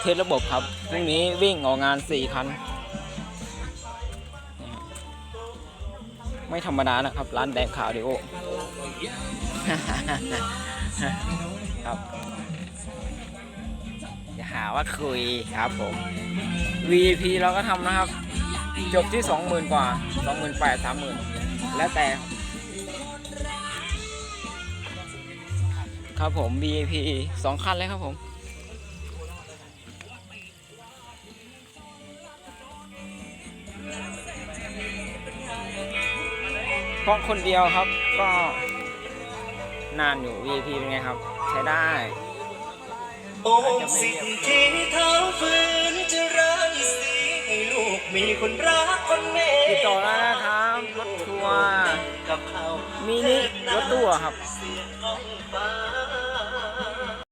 เทสระบบครับพรุ่งนี้วิ่งออกงาน 4 คันนี่ครับไม่ธรรมดานะครับ ร้านแดงขาวดิโอครับอย่าหาว่าคุยครับผม VIP เราก็ทำนะครับ จบที่ 20,000 กว่า 28,000 30,000 แล้วแต่ครับผม VIP สองคันเลยครับผม เพราะคนเดียวครับก็นานอยู่ VIP เป็นไงครับ ใช้ได้โอ้สิ่งที่เท้าฝืนจะร้ายสีให้ลูกมีคนรักคนเมตติดต่อได้นะครับรถทัวร์กับเขามินิรถตู้อะครับ